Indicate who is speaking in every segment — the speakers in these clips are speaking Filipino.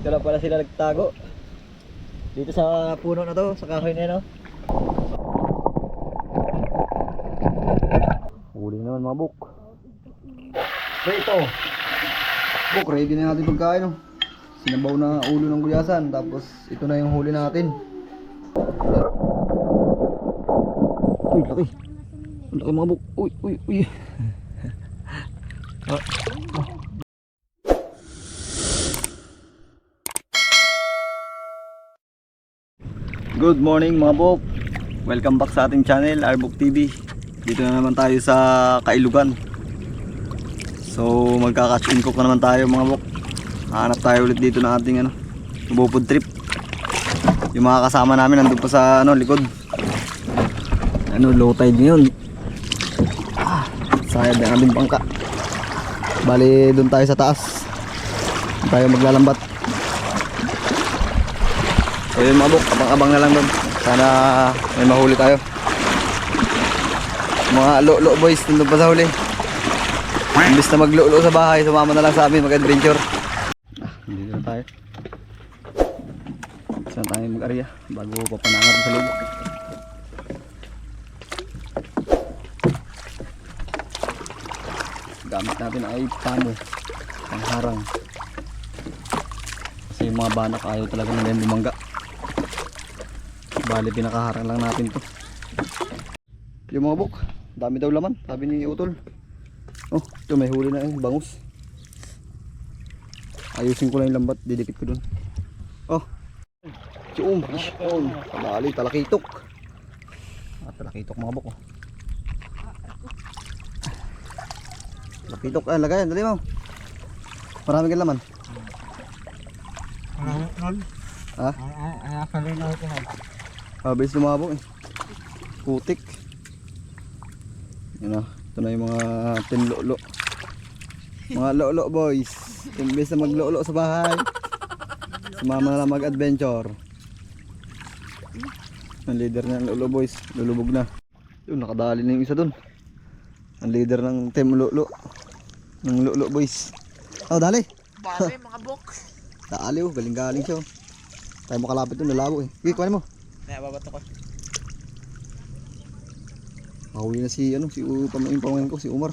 Speaker 1: Dito lang pala sila nagtago. Dito sa puno na to, sa kahoy na yun, oh. Huli naman mga buk.
Speaker 2: Rito. Buk, ready na natin pagkain. Oh. Sinabaw na ulo ng guyasan. Tapos ito na yung huli natin.
Speaker 1: Uy, laki. Ang laki mga buk. Uy, uy, uy. ah. Good morning mga buk. Welcome back sa ating channel, Arbok TV. Dito na naman tayo sa Kailugan. So magka-catch and cook na naman tayo mga buk. Hanap tayo ulit dito ng ating ano, bupod trip. Yung mga kasama namin nandun pa sa ano, likod. Ano, low tide ngayon. Ah, sayad na aming bangka. Bali, doon tayo sa taas. Doon tayo maglalambat. So yun mga buk, abang-abang na lang doon. Sana may mahuli tayo. Mga lo-lo boys, nandun pa sa huli. Imbis na maglo-lo sa bahay, sumama na lang sa amin mag-adventure. Ah, dito na tayo. Saan tayo mag-area bago papanangar sa loob. Gamit natin ay pamo, pangharang. Kasi yung mga banak ayaw talaga yan bumangga. Bali pinakaharang lang natin to. Yung mga buk, dami daw laman, sabi ni Utol. Oh, ito may huli na yung bangus. Ayusin ko lang yung lambat, didikit ko dun. Oh, Chum, oh, dali, talakitok. Ah, talakitok mga buk. Oh. Talakitok, ah, lagayan, dali mo. Marami kang laman. Ha? Ah, bilis lumabo eh. Putik. Yan na, ito na yung mga tinlolo. Mga lolo boys. Imbes na maglolo sa bahay. Sumama na lang mag-adventure. Ang leader ng lolo boys, lulubog na. Yun, nakadali na yung isa dun. Ang leader ng team lolo. Ng lolo boys. Oh, dali.
Speaker 3: Bale, mga bok.
Speaker 1: Dali oh, galing-galing siya. oh. Tayo makalapit dun, nalabo eh. Sige, kuhanin mo.
Speaker 3: Nababato ko.
Speaker 1: Mahuli na si ano, si pamain pamain ko, si Umar.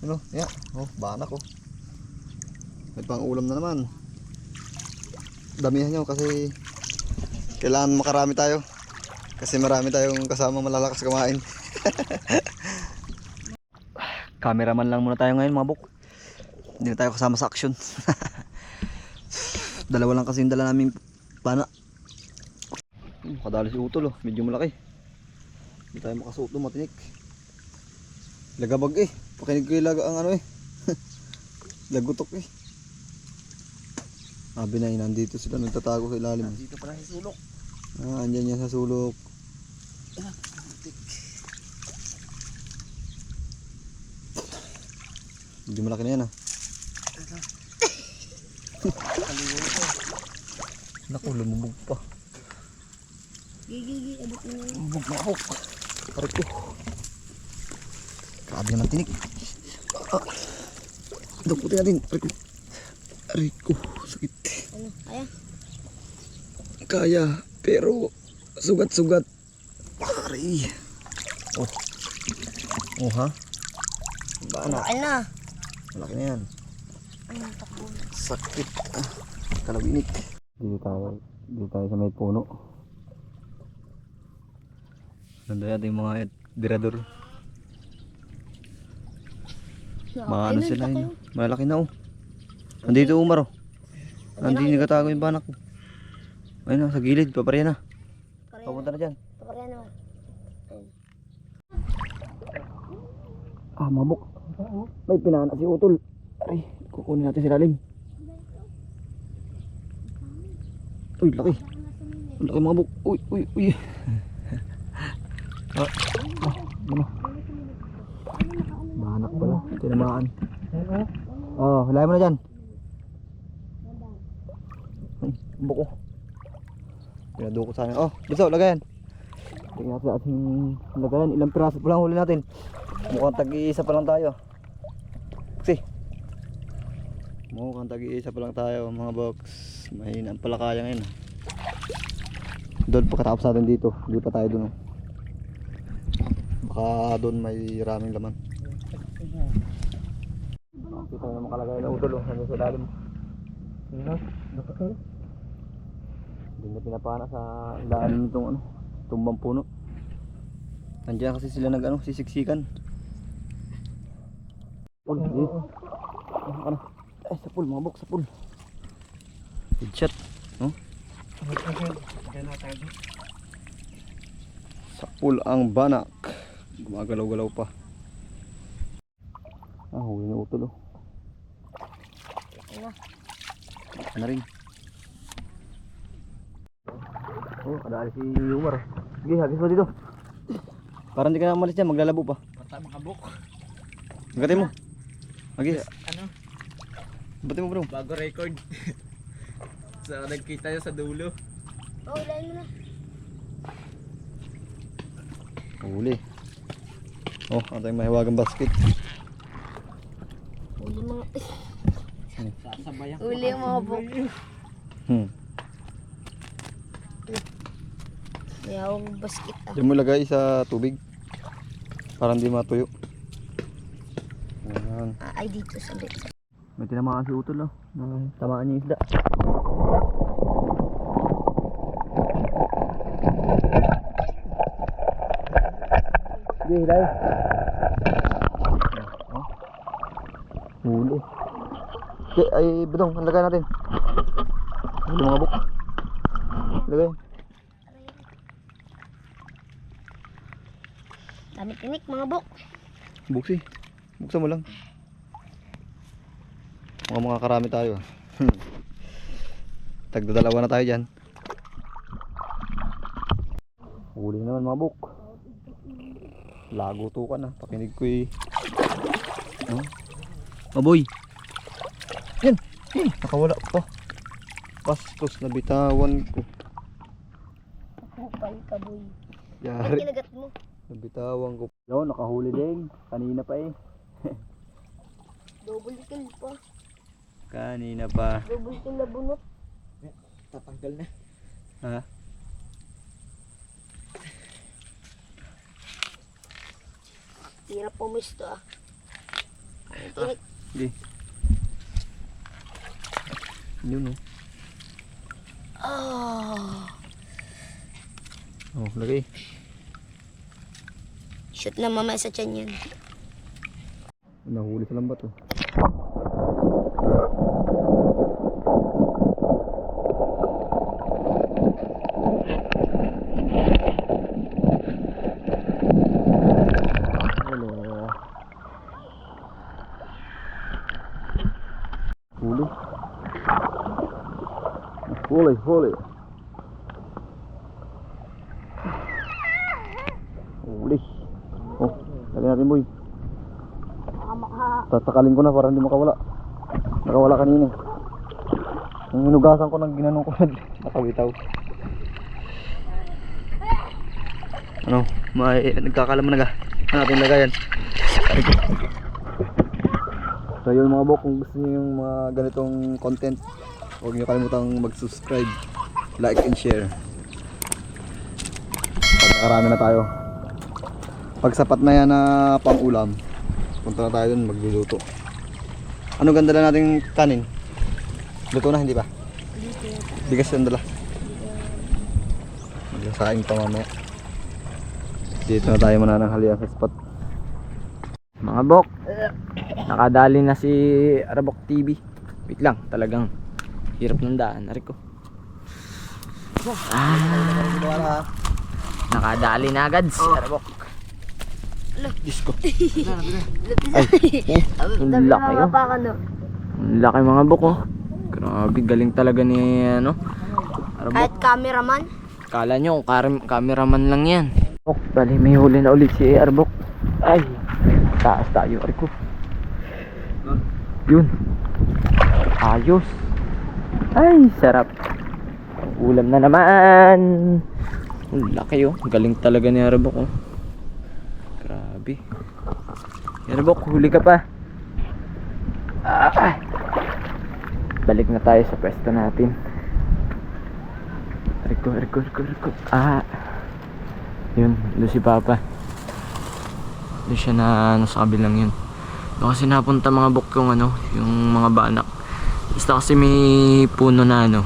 Speaker 1: Ano? Yeah. Oh, banak oh. May pang ulam na naman. Damihan nyo kasi kailangan makarami tayo. Kasi marami tayong kasama malalakas kumain. Cameraman lang muna tayo ngayon mga buk. Hindi na tayo kasama sa action. Dalawa lang kasi yung dala namin pana. Hmm, Kadali si Utol oh, medyo malaki. Hindi tayo makasuot doon, matinik. Lagabag eh. Pakinig ko yung laga ang ano eh. Lagutok eh. Sabi na yun, nandito sila nagtatago sa ilalim.
Speaker 3: Dito pala sa sulok.
Speaker 1: Ah, andyan yan sa sulok. Hindi malaki na yan ah. Naku, lumubog pa.
Speaker 3: Gigi, abot mo.
Speaker 1: Ah. Sakit.
Speaker 3: Kaya?
Speaker 1: Pero sugat-sugat. Aray. Oh. Oh ha? Bana.
Speaker 3: Ano na?
Speaker 1: Malaki na yan.
Speaker 3: Ano, takbo.
Speaker 1: Sakit. Ah, kalabinik. Dito tayo. Dito tayo. Nandun natin yung mga dirador. Mga ano sila yun. Malaki na oh. Nandito Umar oh. Nandito nagatago yung banak ko. Ayun na, sa gilid. Papareha na. Papunta na dyan.
Speaker 3: Pareha naman.
Speaker 1: Ah, mabok. May pinana si Utol. Ay, kukunin natin si lalim. Uy, laki. Laki mga buk. Uy, uy, uy. Ah, ah, ano? Pala. Tinamaan. Oh, hilay mo na dyan. Ay, buko. Pinadukot sa. Oh, biso, lagayan. Tingnan sa ating lagayan. Ilang piraso pa lang huli natin. Mukhang tag-iisa pa lang tayo. Kasi. Mukhang tag-iisa pa lang tayo mga box. Mahina ang palakaya ngayon. Doon pagkatapos natin dito. Hindi pa tayo doon. oh. Baka doon may raming laman. Oh, kita mo naman kalagay na utol. Nandun sa lalim. Ano? Hindi na pinapana sa lalim nitong ano, tumbang puno. Nandiyan kasi sila nag ano, sisiksikan. Oh, ano, ano? Eh, sa pool, mga bok, sa pool. Good shot, no? Sa pool ang banak. Gumagalaw-galaw pa. Ah, huli na utol, oh.
Speaker 3: Ano?
Speaker 1: Ano rin? Oh, kadali si Umar. Sige, hagis mo dito. Parang hindi ka na umalis dyan, maglalabo pa.
Speaker 4: Basta makabuk.
Speaker 1: Hagatin mo. Hagis.
Speaker 4: Ano?
Speaker 1: Batin mo bro.
Speaker 4: Bago record. so, nagkita niya sa dulo.
Speaker 3: Oh, ulan mo na.
Speaker 1: Huli. Oh, ang tayong mahiwagang basket.
Speaker 3: Uli mga... Uli yung mga buk.
Speaker 1: Hmm.
Speaker 3: May hawag basket ah.
Speaker 1: Diyan mo lagay sa tubig. Para hindi matuyo. Ayan.
Speaker 3: Ah, ay dito sa bit.
Speaker 1: May tinamaan si Utol oh. Tamaan niya yung isda. Hilay. Oh. Huli. Okay, ay, budong, lagay natin. Huli mga buk. Lagay.
Speaker 3: Dami tinik mga buk.
Speaker 1: Buksi. Buksan mo lang. Mga mga karami tayo. Tagdadalawa na tayo dyan. Huli naman mga buk. Lago to ka na. Pakinig ko eh. Oh. Aboy. Yan. Eh, nakawala pa. Pastos na bitawan ko.
Speaker 3: Kupal ka boy.
Speaker 1: Yari.
Speaker 3: kinagat mo.
Speaker 1: Nabitawan ko. Yo, nakahuli din. Kanina pa eh.
Speaker 3: Double kill pa.
Speaker 1: Kanina pa.
Speaker 3: Double kill na bunot.
Speaker 4: Tatanggal na.
Speaker 1: Ha?
Speaker 3: Hirap pumisto ah. Tinik.
Speaker 1: Sige. Yun oh.
Speaker 3: Ah.
Speaker 1: Oh, lagay.
Speaker 3: Shoot na mamaya sa tiyan yan.
Speaker 1: Nahuli sa lambat oh. Hello. Huli. Huli, huli. Huli. Oh, dali natin boy. Tatakalin ko na para hindi makawala. Nakawala kanina. eh. Yung hinugasan ko nang ginanong ko nakawitaw. Ano? May nagkakalaman na ga. Ano natin lagayan? Aray ko. So yun mga bok, kung gusto niyo yung mga ganitong content, huwag niyo kalimutang mag-subscribe, like and share. Pag nakarami na tayo. Pag sapat na yan na pang ulam, punta na tayo dun magluluto. Ano ganda na nating kanin? Luto na, hindi ba? Bigas yung dala. Maglasaing pa mamaya. Dito na tayo manananghalian sa spot.
Speaker 4: Mga bok. Nakadali na si Arabok TV. Wait lang, talagang hirap ng daan. Ari ko. Ah, nakadali na agad si Arabok.
Speaker 1: Disco.
Speaker 4: Ang laki oh. Ang laki mga bok oh. Grabe, galing talaga ni ano. Arabok.
Speaker 3: Kahit cameraman.
Speaker 4: Kala nyo, cameraman lang yan. Oh, bali, may huli na ulit si Arbok. Ay, taas tayo, Arko. Yun. Ayos. Ay, sarap. Ulam na naman. Ang laki oh. Galing talaga ni Arbok oh. Grabe. Arbok, huli ka pa. Ah, balik na tayo sa pwesto natin. Riko, Riko, Riko, Riko. Ah. Yun, doon si Papa. Doon siya na ano sa kabilang yun. Doon kasi napunta mga buk yung ano, yung mga banak. Basta kasi may puno na ano,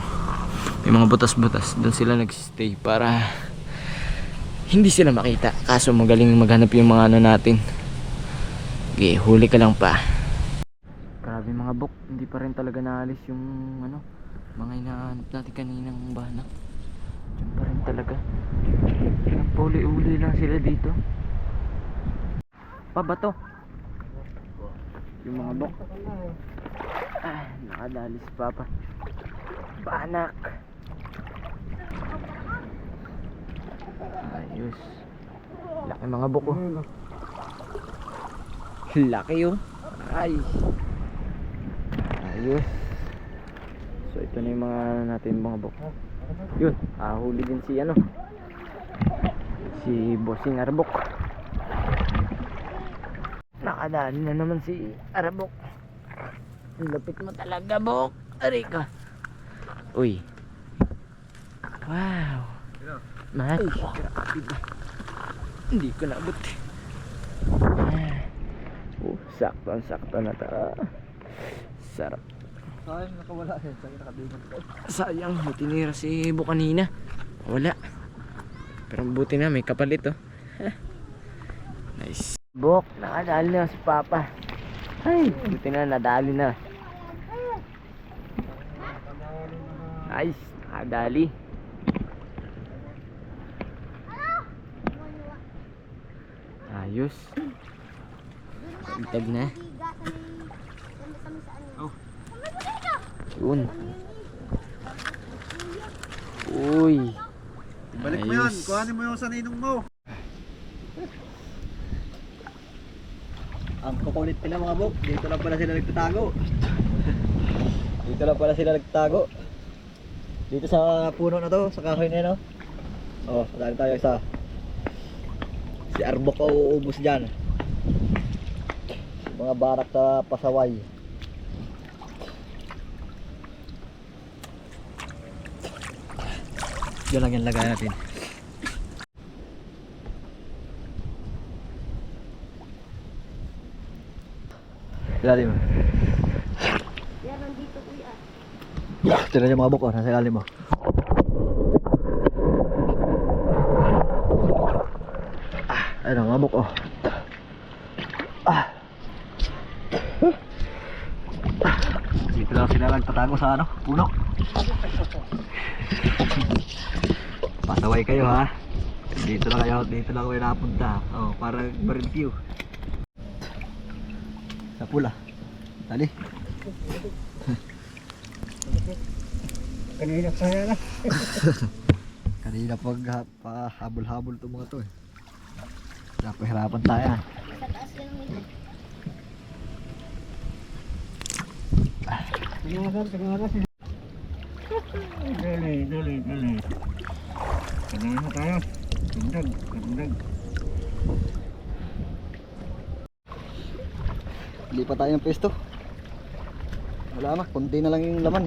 Speaker 4: may mga butas-butas. Doon sila nagstay para hindi sila makita. Kaso magaling maghanap yung mga ano natin. Okay, huli ka lang pa. Grabe mga buk, hindi pa rin talaga naalis yung ano, mga hinahanap natin kaninang banak. Diyan pa rin talaga. Nagpauli-uli lang sila dito. Pa ba to? Yung mga bok. Ah, nakadali si Papa. Banak. Ayos. Laki mga bok oh. Laki oh. Ay. Ayos. So ito na yung mga ano natin mga bok. Yun, ah, huli din si ano. Si Bossing Arbok. Nakadali na naman si Arbok. Ang lapit mo talaga, Bok. Aray ka. Uy. Wow. Ba? Hindi ko naabot. Ah. Sakto, sakto na to. Sarap.
Speaker 1: Sayang nakawala eh. Sayang nakabingon ko.
Speaker 4: Sayang, tinira si Ibo kanina. Wala. Pero buti na, may kapalit oh. nice. Bok, nakadali na si Papa. Ay, buti na, nadali na. Nice, nakadali. Ayos. Itag na. Yun. Uy.
Speaker 1: Balik mo yan. Kuhanin mo yung sa ninong mo. Ang kukulit nila mga bok. Dito lang pala sila nagtatago. Dito lang pala sila nagtatago. Dito sa puno na to, sa kahoy na yun, no? Oh, dali tayo isa. Si Arbok ko uubos dyan. Mga barak sa pasaway. Yan lang yung lagay natin. Ilalim mo.
Speaker 3: Yan, nandito kuya.
Speaker 1: Tira niyo mga buk, oh, nasa ilalim mo. Ah, ayun ang mga buk, oh. Ah. Dito lang sila nagtatago sa ano, puno. Pasaway kayo ha. Dito lang kayo, dito lang kayo napunta. Oh, para barbecue. Sa pula. Dali.
Speaker 5: Kanina pa yan.
Speaker 1: Kanina pag pa habol-habol itong mga to eh. Napahirapan tayo. ah.
Speaker 3: Sa taas ka
Speaker 5: Tingasan, tingasan. Dali, dali, dali. Kanina tayo. Tindag, tindag.
Speaker 1: Lipat tayo ng pesto. Wala na, konti na lang yung laman.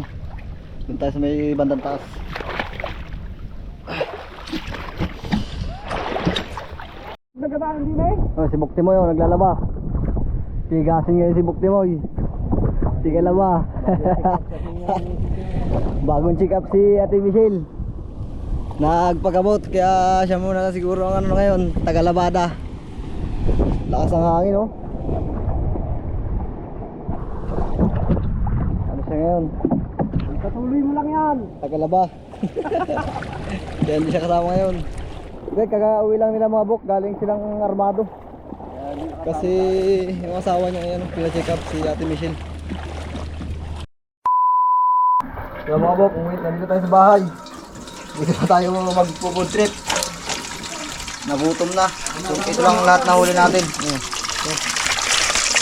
Speaker 1: Doon tayo sa may bandang taas.
Speaker 5: Nagkabaan din eh.
Speaker 1: Oh, si Bukti mo yun, naglalaba. Tigasin ngayon si Bukti mo. Tigalaba. Bagong check up si Ate Michelle. Nagpagamot kaya siya muna siguro ang ano ngayon, tagalabada. Lakas ang hangin oh. Ano siya ngayon?
Speaker 5: Patuloy mo lang yan.
Speaker 1: Tagalaba. Kaya hindi siya kasama ngayon. Hindi, kaka-uwi lang nila mga buk. Galing silang armado. Kasi yung asawa niya ngayon, pina-check up si Ate Michelle. Kaya mga buk, umuwi, nandito tayo sa bahay. Dito na tayo mag-food trip. Nagutom na. So, ito lang lahat na huli natin. Ayan.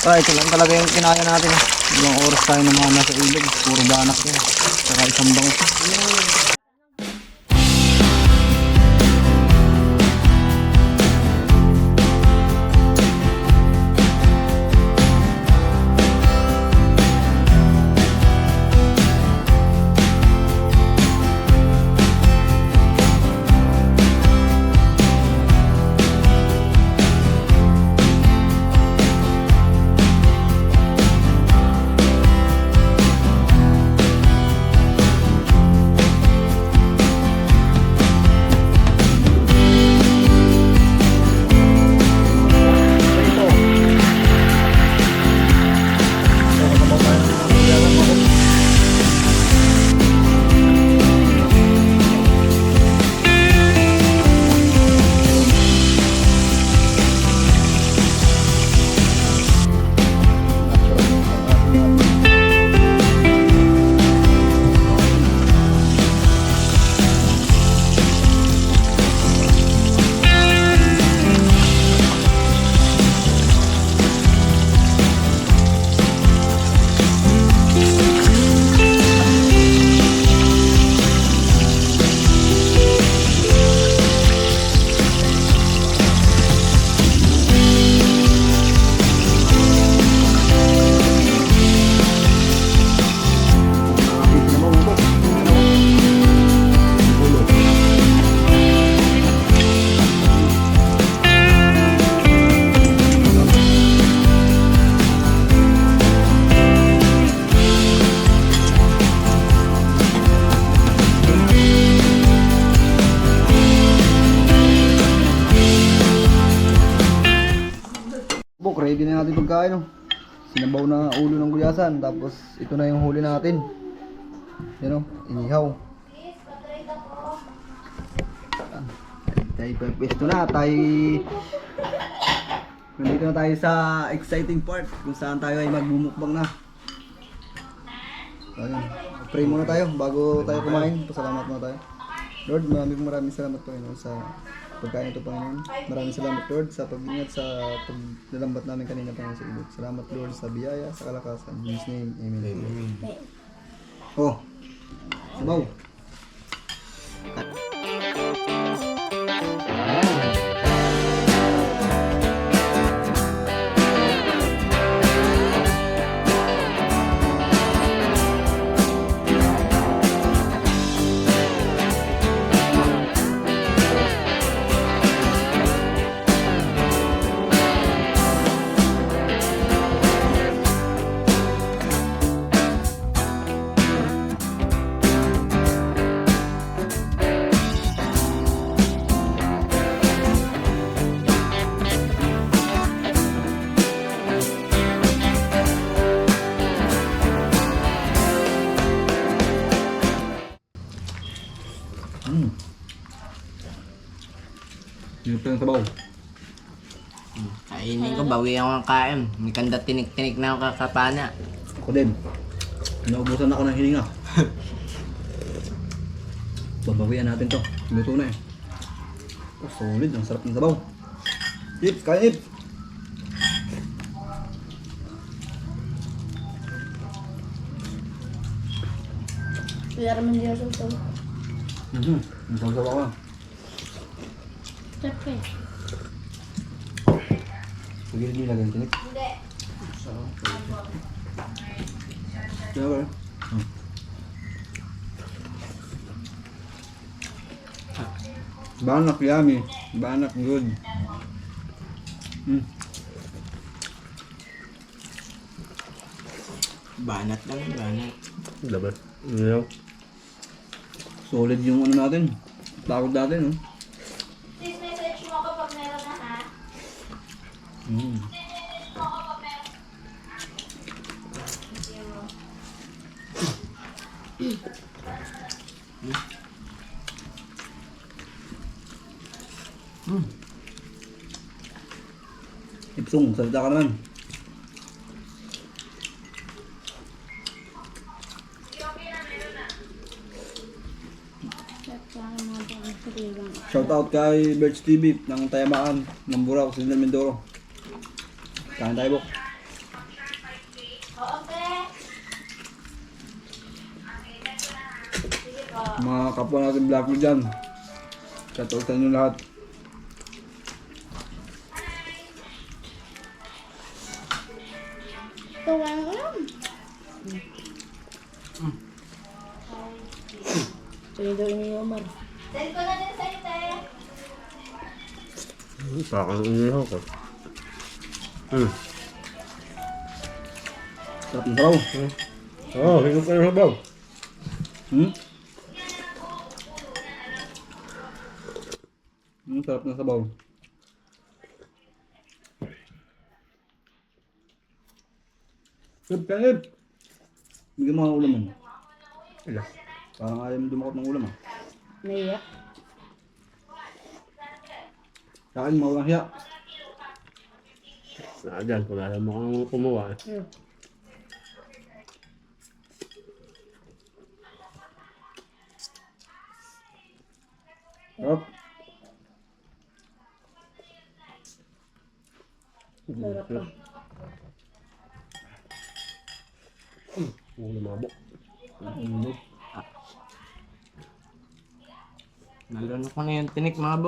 Speaker 1: Ito lang talaga yung kinaya natin. Ilang oras tayo na mga nasa ilog. Puro banak yan. Saka isang bangus. Natin pagkain oh. Sinabaw na ulo ng gulyasan, tapos ito na yung huli natin. Yan oh, inihaw. Tayo pwesto na, tayo... Nandito na tayo sa exciting part kung saan tayo ay magbumukbang na. Ayun. Pray muna tayo bago tayo kumain. Pasalamat muna tayo. Lord, maraming maraming salamat Panginoon sa pagkain ito Panginoon. Maraming salamat Lord sa pag-ingat sa paglalambat namin kanina Panginoon sa ilog. Salamat Lord sa biyaya, sa kalakasan. In His name, Amen. Amen. Oh, sabaw. Mm.
Speaker 6: Bawi ako ng kain. May kanda tinik-tinik na ako kakapana.
Speaker 1: Ako din. Naubusan ako ng hininga. Babawian natin to. Luto na eh. Oh, solid. Ang sarap ng sabaw. Ips, kain Ips.
Speaker 2: Dito sa ito.
Speaker 1: Mhm. Ang sabaw ako.
Speaker 2: Siyempre.
Speaker 1: Sige, hindi lagay yung tinik.
Speaker 2: Hindi.
Speaker 1: Kaya ba? Hmm. Banak yummy. Banak good. Hmm.
Speaker 6: Banat lang, banat.
Speaker 7: Laban. Ano?
Speaker 1: Solid yung ano natin. Takot natin, no?
Speaker 2: Please
Speaker 1: Mm. Ipsong, salita ka naman. Shout out kay Birch TV ng Tayamaan, ng Burao, Silindan Mindoro. Kain tayo, Bok. Mga kapwa natin Black Blue dyan. Shout out sa inyo lahat.
Speaker 2: Ito lang lang. Sa'yo daw ini Omar. Send ko na din sa'yo, te.
Speaker 7: Parang inihaw ko. Hmm.
Speaker 1: Sarap ng sabaw.
Speaker 7: Oo, oh, hinog kayo sabaw.
Speaker 1: Hmm? Hmm, sarap ng sabaw. Sip, kanib. Bigyan mo nga ulam mo.
Speaker 7: Ala.
Speaker 1: Parang ayaw mo dumakot ng ulam ah.
Speaker 2: Naiyak.
Speaker 1: Kain mo, walang hiya.
Speaker 7: Ah, dyan. Kung alam mo kung kumuha.
Speaker 2: Hmm.
Speaker 1: Sarap.
Speaker 2: Sarap pa.
Speaker 7: Ang lumabok.
Speaker 6: Nalunok ko na yung tinik mga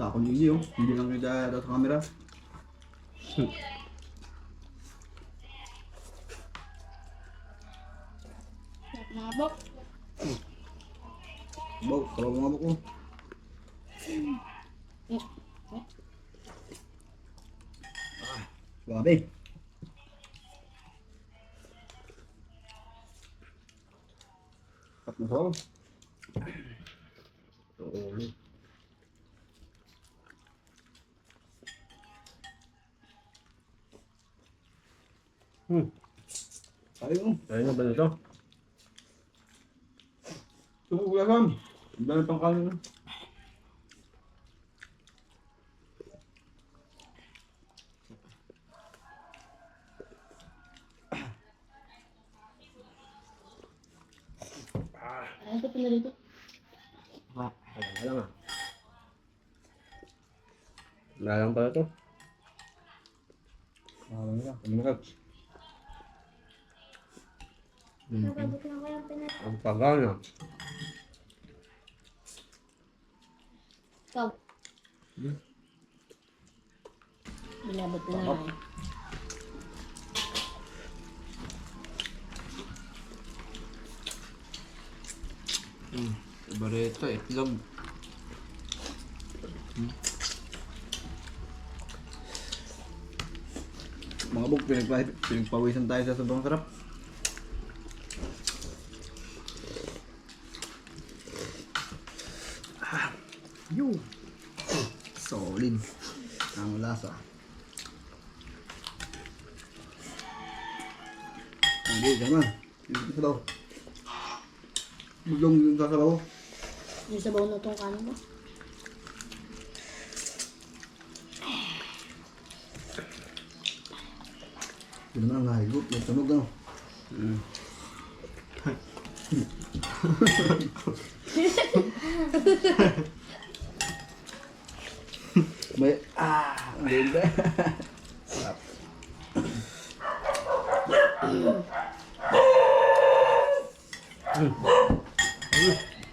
Speaker 6: bok.
Speaker 1: Oh, takon yung iyo. Hindi lang kita sa camera.
Speaker 2: Mga Mabok.
Speaker 1: Bok, kalau mga bok mo. Ah, Grabe. Kat na sarap. Hmm. Mo.
Speaker 7: Ayun na ba nito?
Speaker 1: Tumugulasam. Ang dami pang kanin.
Speaker 2: Ano ito pala dito?
Speaker 7: Wala lang ah. Wala lang pala to.
Speaker 1: Malam na. Kumikat.
Speaker 2: Nagabot lang kaya pinat.
Speaker 7: Ang pagana.
Speaker 2: Ikaw. Binabot ko na lang.
Speaker 6: Paborito, itlog.
Speaker 1: Mga buk, pinagpa- pinagpawisan tayo sa sobrang sarap. Ah, yun. Solid. Ang lasa. Hindi, tama. Hindi sa daw. Buglong yung sasabaw.
Speaker 2: Yung sabaw na itong kanin mo.
Speaker 1: Hindi naman ang nahigop. May tunog ano. May, ah, ang ganda.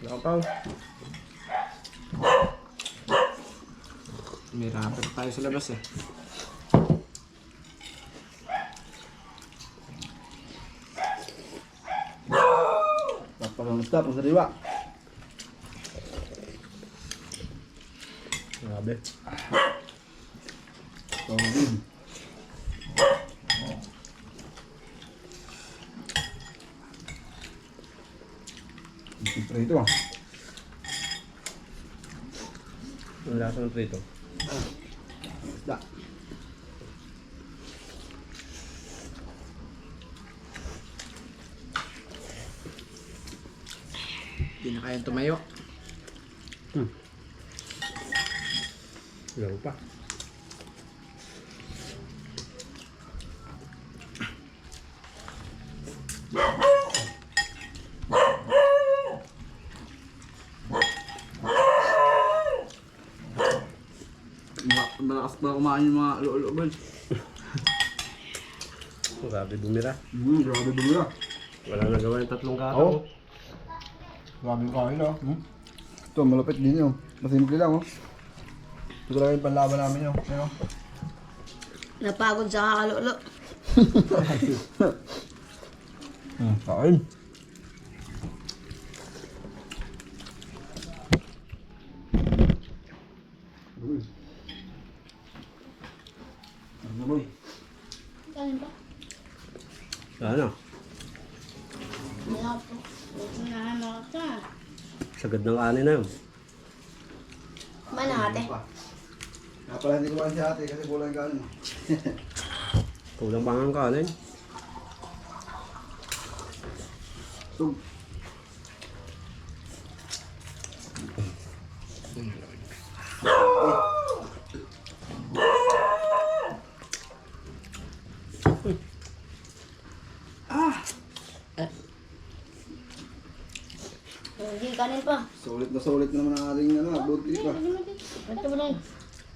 Speaker 7: Lapaw.
Speaker 6: May rapat tayo sa labas eh.
Speaker 1: Tapos ang stop, ang sariwa.
Speaker 7: Grabe.
Speaker 1: Solid. Siyempre ito ah.
Speaker 7: Ang lasa ng prito.
Speaker 1: Isda.
Speaker 6: Hindi na kayang tumayo.
Speaker 7: Ilaw pa.
Speaker 1: Malakas pa kumain yung mga loob-looban.
Speaker 7: Grabe bumira.
Speaker 1: Hmm, grabe bumira.
Speaker 7: Wala nagawa yung tatlong kato.
Speaker 1: Oo. Grabe kain ah. Hmm? Ito, malapit din yun. Masimple lang oh. Ito talaga yung panlaban namin yun. Ano?
Speaker 2: Napagod sa kakalolo.
Speaker 1: Hmm, kain. Uy. Ano boy?
Speaker 2: Kanin pa?
Speaker 7: Ano?
Speaker 2: Wala po. Huwag na hamak ka.
Speaker 7: Sagad ng kanin na yun.
Speaker 2: Mana ate?
Speaker 1: Kaya pala hindi kumain si ate kasi kulang kanin.
Speaker 7: Kulang pa nga ang kanin.
Speaker 1: So,
Speaker 2: Hindi kanin pa.
Speaker 1: Sulit na sulit na naman ang ating ano, buti pa.
Speaker 2: Ito mo na yun.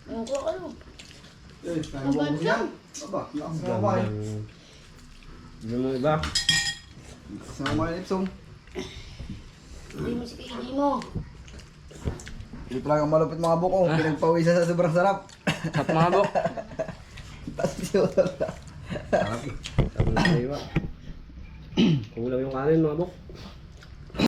Speaker 2: Ang kuha ka lang.
Speaker 1: Eh, kaya mo mo yan. Aba, lakas na.
Speaker 7: Gandang... Hindi mo iba.
Speaker 1: Na kumain ipsong.
Speaker 2: Hindi mo si kainin mo.
Speaker 1: Hindi pala ang malupit mga buko. Pinagpawisan sa sobrang sarap.
Speaker 6: At mga bok.
Speaker 1: Tapos yun.
Speaker 7: Sabi na sa iba. Kulang yung kanin mga bok.